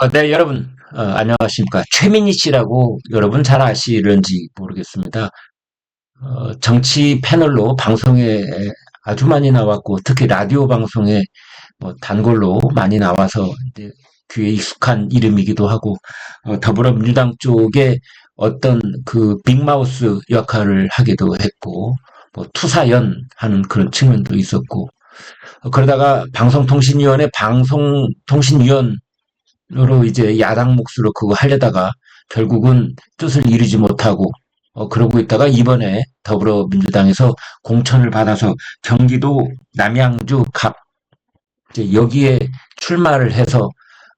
아, 네, 여러분, 어, 안녕하십니까. 최민희 씨라고 여러분 잘 아시는지 모르겠습니다. 어, 정치 패널로 방송에 아주 많이 나왔고, 특히 라디오 방송에 뭐 단골로 많이 나와서 이제 귀에 익숙한 이름이기도 하고, 어, 더불어민주당 쪽에 어떤 그 빅마우스 역할을 하기도 했고, 뭐 투사연 하는 그런 측면도 있었고, 어, 그러다가 방송통신위원회 방송통신위원 으로 이제 야당 몫으로 그거 하려다가 결국은 뜻을 이루지 못하고 어, 그러고 있다가 이번에 더불어민주당에서 공천을 받아서 경기도 남양주 갑 이제 여기에 출마를 해서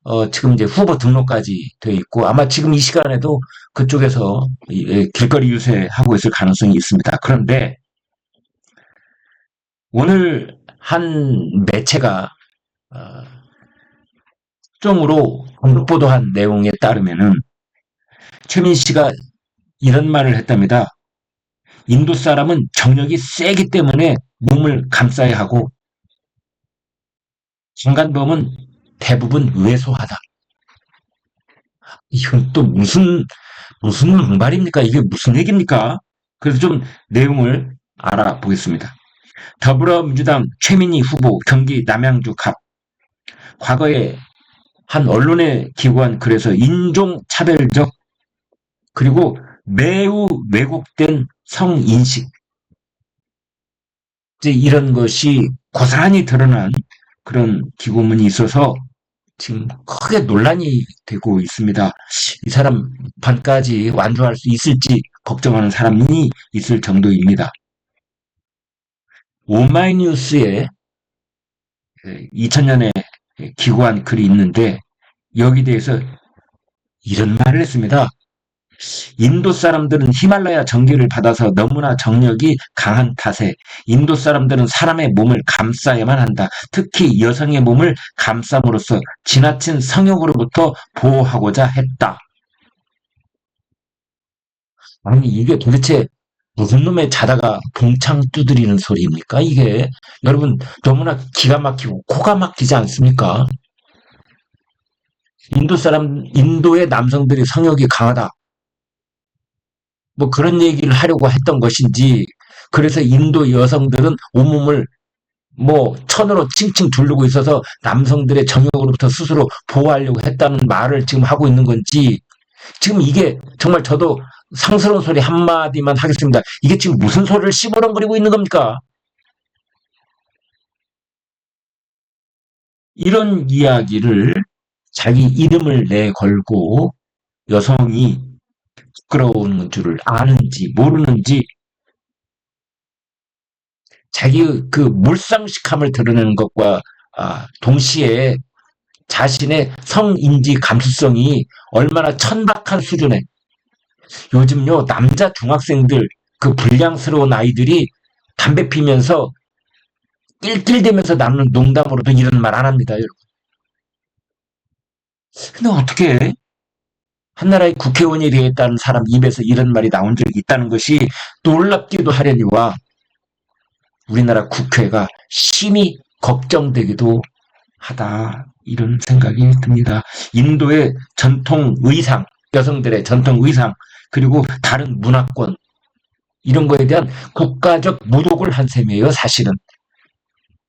어, 지금 이제 후보 등록까지 돼 있고 아마 지금 이 시간에도 그쪽에서 길거리 유세하고 있을 가능성이 있습니다. 그런데 오늘 한 매체가 어, 특종으로 언급 보도한 내용에 따르면은 최민 씨가 이런 말을 했답니다. 인도 사람은 정력이 세기 때문에 몸을 감싸야 하고 순간범은 대부분 왜소하다. 이건 또 무슨 무슨 말입니까? 이게 무슨 얘기입니까? 그래서 좀 내용을 알아보겠습니다. 더불어민주당 최민희 후보 경기 남양주 갑 과거에 한 언론에 기고한 글에서 인종차별적 그리고 매우 왜곡된 성인식 이런 것이 고스란히 드러난 그런 기고문이 있어서 지금 크게 논란이 되고 있습니다. 이 사람 반까지 완주할 수 있을지 걱정하는 사람이 있을 정도입니다. 오마이뉴스에 2000년에 기고한 글이 있는데 여기 대해서 이런 말을 했습니다. 인도 사람들은 히말라야 정기를 받아서 너무나 정력이 강한 탓에 인도 사람들은 사람의 몸을 감싸야만 한다. 특히 여성의 몸을 감싸므로써 지나친 성욕으로부터 보호하고자 했다. 아니 이게 도대체 무슨 놈의 자다가 봉창 두드리는 소리입니까? 이게 여러분 너무나 기가 막히고 코가 막히지 않습니까? 인도 사람, 인도의 남성들이 성욕이 강하다. 뭐 그런 얘기를 하려고 했던 것인지, 그래서 인도 여성들은 온몸을 뭐 천으로 칭칭 두르고 있어서 남성들의 정욕으로부터 스스로 보호하려고 했다는 말을 지금 하고 있는 건지, 지금 이게 정말 저도 상스러운 소리 한마디만 하겠습니다. 이게 지금 무슨 소리를 씹어렁거리고 있는 겁니까? 이런 이야기를 자기 이름을 내걸고 여성이 부끄러운 줄을 아는지 모르는지 자기 그 물상식함을 드러내는 것과 아, 동시에 자신의 성인지 감수성이 얼마나 천박한 수준에 요즘요 남자 중학생들 그 불량스러운 아이들이 담배 피면서 낄낄대면서 나는 농담으로도 이런 말 안 합니다 여러분 근데 어떻게 한나라의 국회의원이 되겠다는 사람 입에서 이런 말이 나온 적이 있다는 것이 놀랍기도 하려니와 우리나라 국회가 심히 걱정되기도 하다 이런 생각이 듭니다. 인도의 전통 의상, 여성들의 전통 의상 그리고 다른 문화권 이런 거에 대한 국가적 모독을 한 셈이에요. 사실은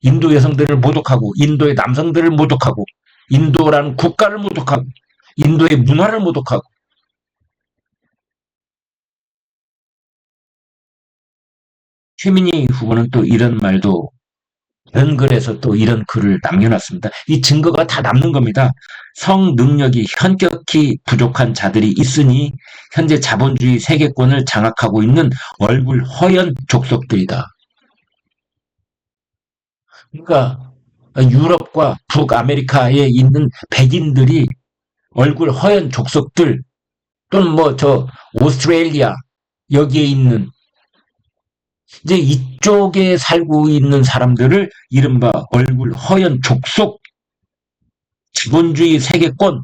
인도 여성들을 모독하고 인도의 남성들을 모독하고 인도라는 국가를 모독하고 인도의 문화를 모독하고 최민희 후보는 또 이런 말도 글에서 또 이런 글을 남겨놨습니다. 이 증거가 다 남는 겁니다. 성 능력이 현격히 부족한 자들이 있으니 현재 자본주의 세계권을 장악하고 있는 얼굴 허연 족속들이다. 그러니까 유럽과 북아메리카에 있는 백인들이 얼굴 허연 족속들 또는 뭐 저 오스트레일리아 여기에 있는 이제 이쪽에 살고 있는 사람들을 이른바 얼굴 허연 족속 자본주의 세계권.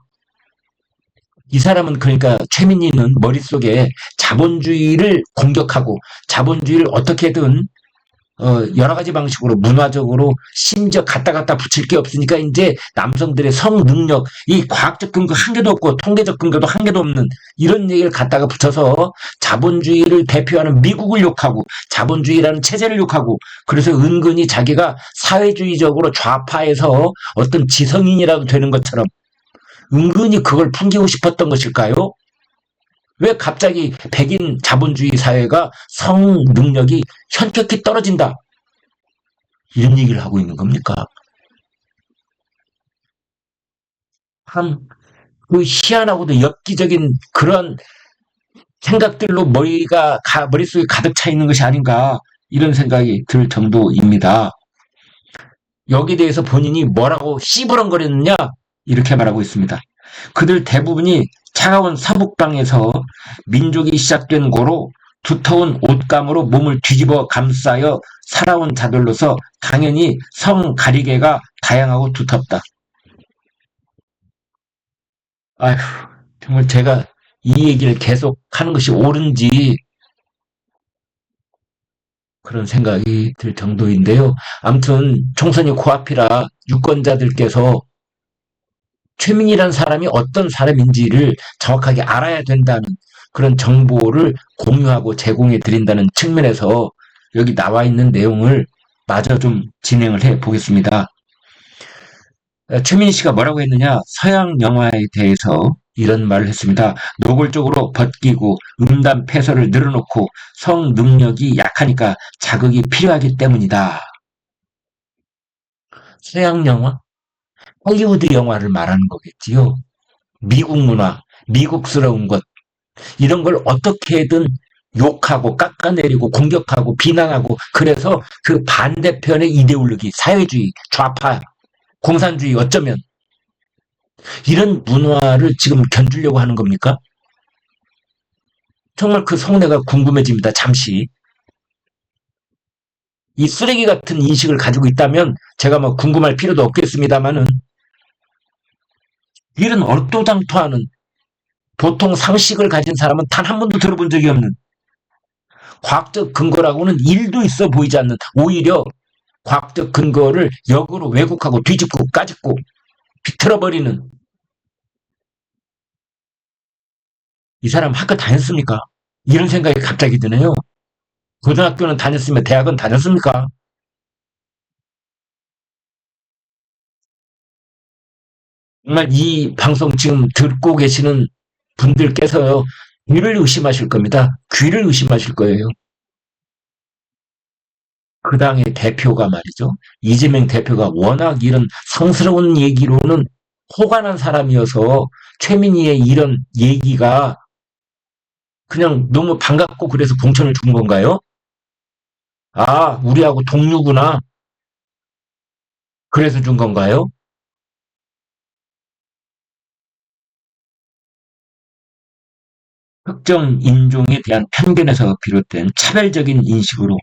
이 사람은 그러니까 최민희는 머릿속에 자본주의를 공격하고 자본주의를 어떻게든 어, 여러 가지 방식으로 문화적으로 심지어 갖다 갖다 붙일 게 없으니까 이제 남성들의 성 능력, 이 과학적 근거 한 개도 없고 통계적 근거도 한 개도 없는 이런 얘기를 갖다가 붙여서 자본주의를 대표하는 미국을 욕하고 자본주의라는 체제를 욕하고 그래서 은근히 자기가 사회주의적으로 좌파에서 어떤 지성인이라도 되는 것처럼 은근히 그걸 풍기고 싶었던 것일까요? 왜 갑자기 백인 자본주의 사회가 성 능력이 현격히 떨어진다? 이런 얘기를 하고 있는 겁니까? 참, 그 희한하고도 엽기적인 그런 생각들로 머리가, 가, 머릿속에 가득 차 있는 것이 아닌가, 이런 생각이 들 정도입니다. 여기에 대해서 본인이 뭐라고 씨부렁거렸느냐? 이렇게 말하고 있습니다. 그들 대부분이 차가운 서북방에서 민족이 시작된 고로 두터운 옷감으로 몸을 뒤집어 감싸여 살아온 자들로서 당연히 성 가리개가 다양하고 두텁다. 아휴, 정말 제가 이 얘기를 계속 하는 것이 옳은지 그런 생각이 들 정도인데요. 아무튼 총선이 코앞이라 유권자들께서 최민이라는 사람이 어떤 사람인지를 정확하게 알아야 된다는 그런 정보를 공유하고 제공해 드린다는 측면에서 여기 나와 있는 내용을 마저 좀 진행을 해 보겠습니다. 최민희 씨가 뭐라고 했느냐? 서양 영화에 대해서 이런 말을 했습니다. 노골적으로 벗기고 음담 패설을 늘어놓고 성 능력이 약하니까 자극이 필요하기 때문이다. 서양 영화? 할리우드 영화를 말하는 거겠지요. 미국 문화, 미국스러운 것, 이런 걸 어떻게든 욕하고 깎아내리고 공격하고 비난하고 그래서 그 반대편의 이데올로기, 사회주의, 좌파, 공산주의 어쩌면 이런 문화를 지금 견주려고 하는 겁니까? 정말 그 속내가 궁금해집니다. 잠시. 이 쓰레기 같은 인식을 가지고 있다면 제가 뭐 궁금할 필요도 없겠습니다만은 이런 얼토당토하는 보통 상식을 가진 사람은 단 한 번도 들어본 적이 없는 과학적 근거라고는 일도 있어 보이지 않는 오히려 과학적 근거를 역으로 왜곡하고 뒤집고 까짓고 비틀어버리는 이 사람 학교 다녔습니까? 이런 생각이 갑자기 드네요. 고등학교는 다녔으면 대학은 다녔습니까? 정말 이 방송 지금 듣고 계시는 분들께서요, 귀를 의심하실 겁니다. 귀를 의심하실 거예요. 그 당의 대표가 말이죠. 이재명 대표가 워낙 이런 성스러운 얘기로는 난 사람이어서 최민희의 이런 얘기가 그냥 너무 반갑고 그래서 공천을 준 건가요? 아, 우리하고 동료구나. 그래서 준 건가요? 특정 인종에 대한 편견에서 비롯된 차별적인 인식으로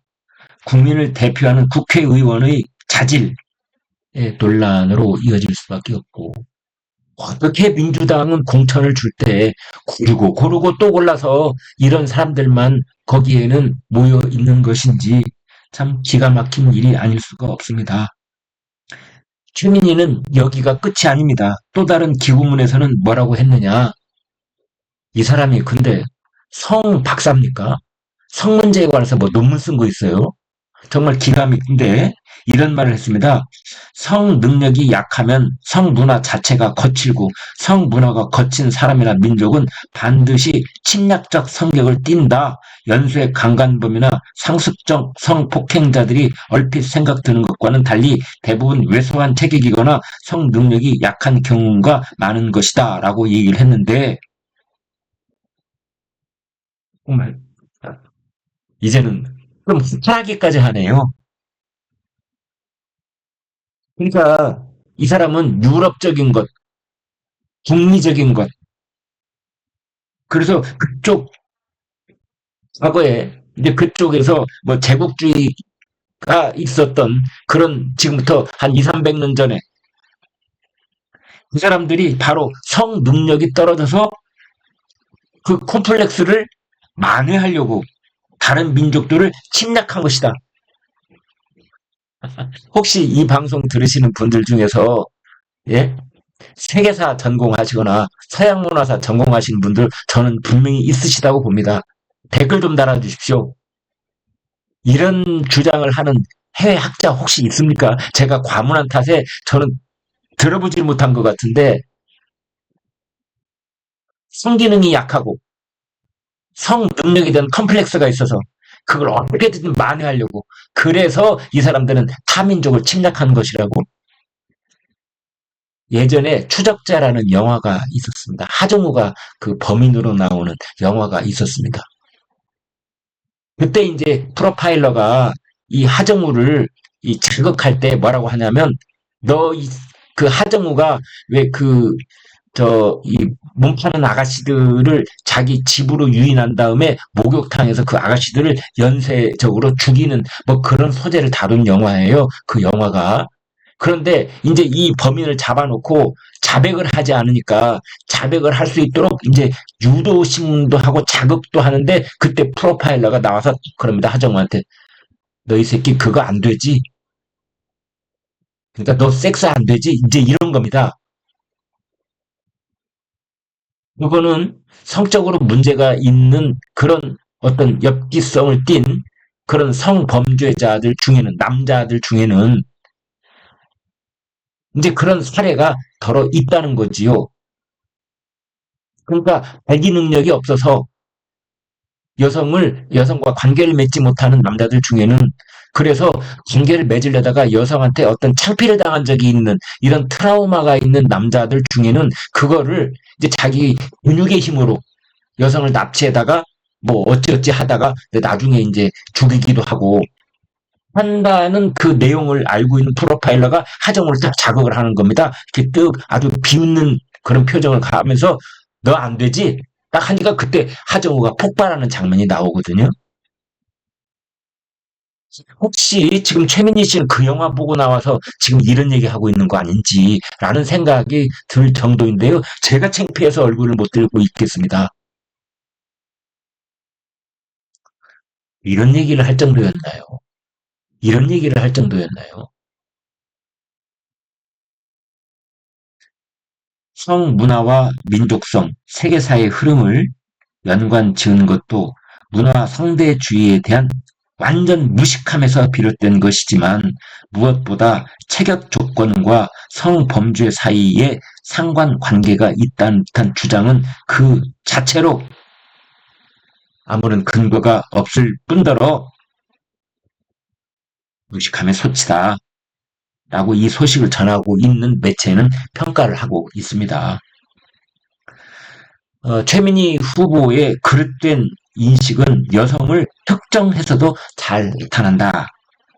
국민을 대표하는 국회의원의 자질의 논란으로 이어질 수밖에 없고 어떻게 민주당은 공천을 줄 때 고르고 고르고 또 골라서 이런 사람들만 거기에는 모여 있는 것인지 참 기가 막힌 일이 아닐 수가 없습니다. 최민희는 여기가 끝이 아닙니다. 또 다른 기고문에서는 뭐라고 했느냐? 이 사람이 근데 성 박사입니까? 성 문제에 관해서 뭐 논문 쓴 거 있어요? 정말 기가 막힌데 이런 말을 했습니다. 성 능력이 약하면 성 문화 자체가 거칠고 성 문화가 거친 사람이나 민족은 반드시 침략적 성격을 띈다. 연쇄 강간범이나 상습적 성폭행자들이 얼핏 생각드는 것과는 달리 대부분 왜소한 체격이거나 성 능력이 약한 경우가 많은 것이다. 라고 얘기를 했는데 정말 이제는 좀 후퇴하기까지 하네요. 그러니까 이 사람은 유럽적인 것, 북미적인 것, 그래서 그쪽 과거에 이제 그쪽에서 뭐 제국주의가 있었던 그런 지금부터 한 2, 300년 전에 그 사람들이 바로 성 능력이 떨어져서 그 콤플렉스를 만회하려고 다른 민족들을 침략한 것이다. 혹시 이 방송 들으시는 분들 중에서 예? 세계사 전공하시거나 서양 문화사 전공하신 분들 저는 분명히 있으시다고 봅니다. 댓글 좀 달아주십시오. 이런 주장을 하는 해외 학자 혹시 있습니까? 제가 과문한 탓에 저는 들어보질 못한 것 같은데 성기능이 약하고 성 능력에 대한 컴플렉스가 있어서 그걸 어떻게든 만회하려고 그래서 이 사람들은 타민족을 침략한 것이라고 예전에 추적자라는 영화가 있었습니다. 하정우가 그 범인으로 나오는 영화가 있었습니다. 그때 이제 프로파일러가 이 하정우를 이 자극할 때 뭐라고 하냐면 너 그 하정우가 왜 그 저 이 몸 파는 아가씨들을 자기 집으로 유인한 다음에 목욕탕에서 그 아가씨들을 연쇄적으로 죽이는 뭐 그런 소재를 다룬 영화예요. 그 영화가. 그런데 이제 이 범인을 잡아놓고 자백을 하지 않으니까 자백을 할 수 있도록 이제 유도심도 하고 자극도 하는데 그때 프로파일러가 나와서 그럽니다. 하정우한테. 너 이 새끼 그거 안 되지? 그러니까 너 섹스 안 되지? 이제 이런 겁니다. 이거는 성적으로 문제가 있는 그런 어떤 엽기성을 띤 그런 성범죄자들 중에는 남자들 중에는 이제 그런 사례가 더러 있다는 거지요. 그러니까 발기 능력이 없어서 여성을 여성과 관계를 맺지 못하는 남자들 중에는 그래서 관계를 맺으려다가 여성한테 어떤 창피를 당한 적이 있는 이런 트라우마가 있는 남자들 중에는 그거를 이제 자기 근육의 힘으로 여성을 납치해다가 뭐 어찌어찌 하다가 나중에 이제 죽이기도 하고 한다는 그 내용을 알고 있는 프로파일러가 하정우를 딱 자극을 하는 겁니다. 이렇게 뜩 아주 비웃는 그런 표정을 가하면서 너 안 되지? 딱 하니까 그때 하정우가 폭발하는 장면이 나오거든요. 혹시 지금 최민희 씨는 그 영화 보고 나와서 지금 이런 얘기 하고 있는 거 아닌지라는 생각이 들 정도인데요. 제가 창피해서 얼굴을 못 들고 있겠습니다. 이런 얘기를 할 정도였나요? 이런 얘기를 할 정도였나요? 성 문화와 민족성, 세계사의 흐름을 연관 지은 것도 문화 상대주의에 대한 완전 무식함에서 비롯된 것이지만 무엇보다 체격 조건과 성범죄 사이에 상관관계가 있다는 듯한 주장은 그 자체로 아무런 근거가 없을 뿐더러 무식함의 소치다. 라고 이 소식을 전하고 있는 매체는 평가를 하고 있습니다. 어, 최민희 후보의 그릇된 인식은 여성을 특정해서도 잘 나타난다.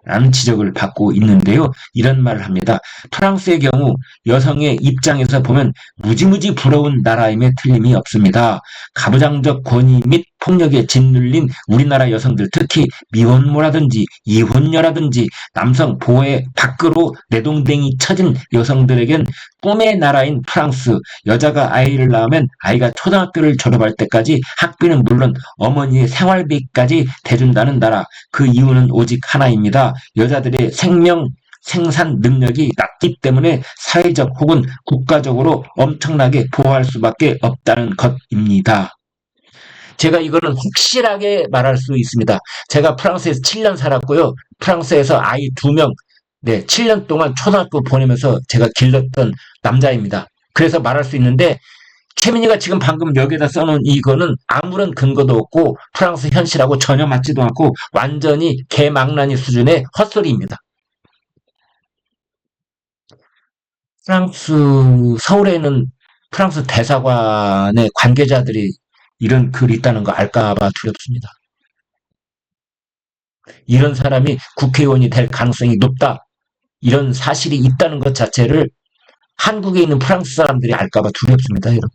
라는 지적을 받고 있는데요. 이런 말을 합니다. 프랑스의 경우 여성의 입장에서 보면 무지무지 부러운 나라임에 틀림이 없습니다. 가부장적 권위 및 폭력에 짓눌린 우리나라 여성들 특히 미혼모라든지 이혼녀라든지 남성 보호의 밖으로 내동댕이 쳐진 여성들에겐 꿈의 나라인 프랑스 여자가 아이를 낳으면 아이가 초등학교를 졸업할 때까지 학비는 물론 어머니의 생활비까지 대준다는 나라 그 이유는 오직 하나입니다. 여자들의 생명 생산 능력이 낮기 때문에 사회적 혹은 국가적으로 엄청나게 보호할 수밖에 없다는 것입니다. 제가 이거는 확실하게 말할 수 있습니다. 제가 프랑스에서 7년 살았고요. 프랑스에서 아이 2명, 네, 7년 동안 초등학교 보내면서 제가 길렀던 남자입니다. 그래서 말할 수 있는데 최민희가 지금 방금 여기다 써놓은 이거는 아무런 근거도 없고 프랑스 현실하고 전혀 맞지도 않고 완전히 개망나니 수준의 헛소리입니다. 프랑스 서울에는 프랑스 대사관의 관계자들이 이런 글이 있다는 거 알까봐 두렵습니다. 이런 사람이 국회의원이 될 가능성이 높다. 이런 사실이 있다는 것 자체를 한국에 있는 프랑스 사람들이 알까봐 두렵습니다, 여러분.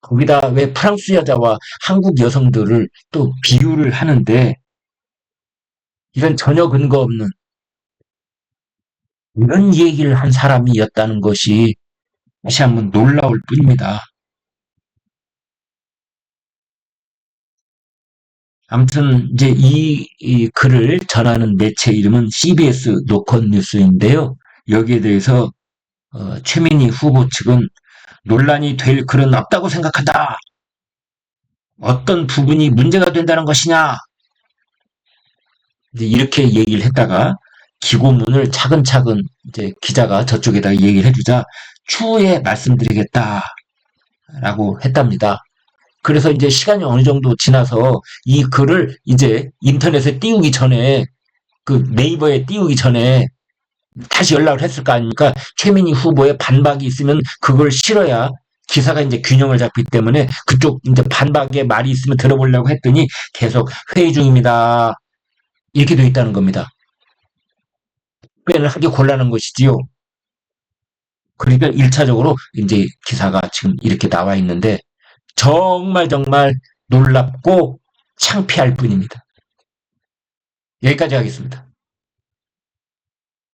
거기다 왜 프랑스 여자와 한국 여성들을 또 비유를 하는데 이런 전혀 근거 없는 이런 얘기를 한 사람이었다는 것이 다시 한번 놀라울 뿐입니다. 아무튼 이제 이, 이 글을 전하는 매체 이름은 CBS 노컷 뉴스인데요. 여기에 대해서 어, 최민희 후보 측은 논란이 될 글은 없다고 생각한다. 어떤 부분이 문제가 된다는 것이냐? 이렇게 얘기를 했다가 기고문을 차근차근 이제 기자가 저쪽에다가 얘기를 해주자 추후에 말씀드리겠다 라고 했답니다. 그래서 이제 시간이 어느 정도 지나서 이 글을 이제 인터넷에 띄우기 전에 그 네이버에 띄우기 전에 다시 연락을 했을 거 아닙니까? 최민희 후보의 반박이 있으면 그걸 실어야 기사가 이제 균형을 잡기 때문에 그쪽 이제 반박의 말이 있으면 들어보려고 했더니 계속 회의 중입니다. 이렇게 돼 있다는 겁니다. 답변을 하기 곤란한 것이지요. 그러니까 1차적으로 이제 기사가 지금 이렇게 나와 있는데 정말 정말 놀랍고 창피할 뿐입니다. 여기까지 하겠습니다.